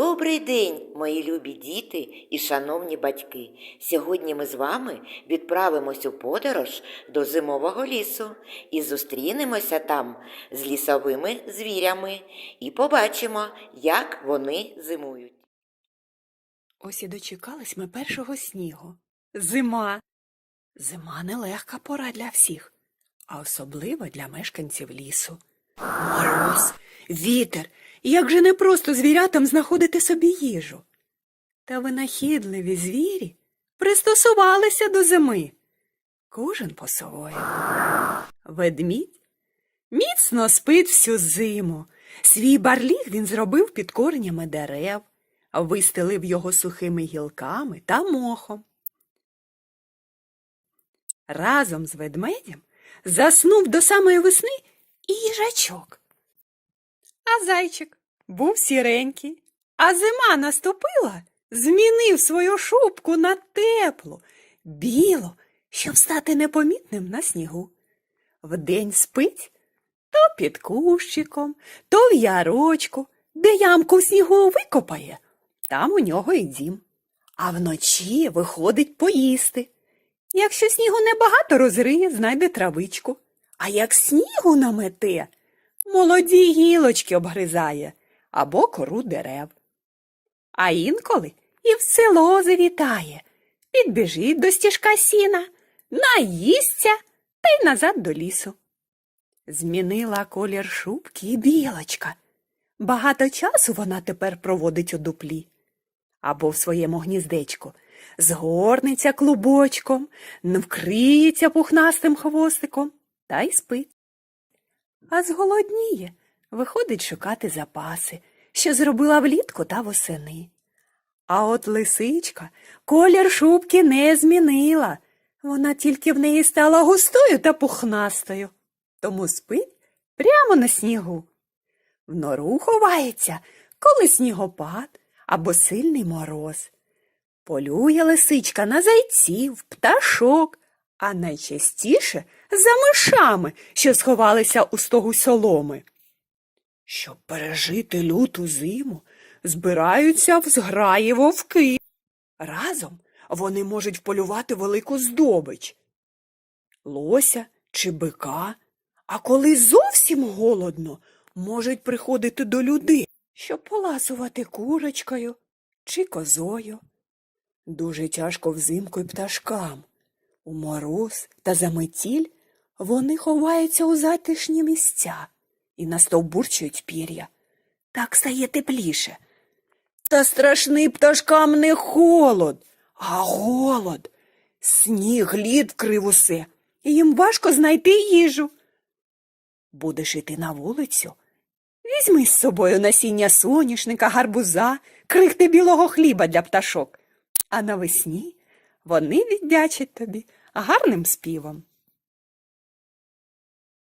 Добрий день, мої любі діти і шановні батьки. Сьогодні ми з вами відправимось у подорож до зимового лісу і зустрінемося там з лісовими звірями і побачимо, як вони зимують. Ось і дочекались ми першого снігу. Зима. Зима нелегка пора для всіх, а особливо для мешканців лісу. Мороз, вітер. Як же непросто звірятам знаходити собі їжу. Та винахідливі звірі пристосувалися до зими. Кожен по-своєму. Ведмідь міцно спить всю зиму. Свій барліг він зробив під коренями дерев, вистелив його сухими гілками та мохом. Разом з ведмедем заснув до самої весни і їжачок. А зайчик був сіренький, а зима наступила, змінив свою шубку на теплу, білу, щоб стати непомітним на снігу. Вдень спить то під кущиком, то в ярочку, де ямку в снігу викопає, там у нього і дім. А вночі виходить поїсти. Якщо снігу небагато розриє, знайде травичку. А як снігу намете, молоді гілочки обгризає або кору дерев. А інколи і в село завітає, підбіжить до стіжка сіна, наїсться та й назад до лісу. Змінила колір шубки і білочка. Багато часу вона тепер проводить у дуплі або в своєму гніздечку, згорнеться клубочком, вкриється пухнастим хвостиком та й спить. А зголодніє, виходить шукати запаси, що зробила влітку та восени. А от лисичка колір шубки не змінила. Вона тільки в неї стала густою та пухнастою, тому спить прямо на снігу. В нору ховається, коли снігопад або сильний мороз. Полює лисичка на зайців, пташок, а найчастіше за мишами, що сховалися у стогу соломи. Щоб пережити люту зиму, збираються в зграї вовки. Разом вони можуть вполювати велику здобич лося чи бика, а коли зовсім голодно, можуть приходити до людей, щоб поласувати курочкою чи козою. Дуже тяжко взимку й пташкам. У мороз та заметіль вони ховаються у затишні місця і настовбурчують пір'я. Так стає тепліше. Та страшний пташкам не холод, а голод. Сніг, лід вкрив усе, і їм важко знайти їжу. Будеш іти на вулицю? Візьми з собою насіння соняшника, гарбуза, крихти білого хліба для пташок, а навесні вони віддячать тобі гарним співом.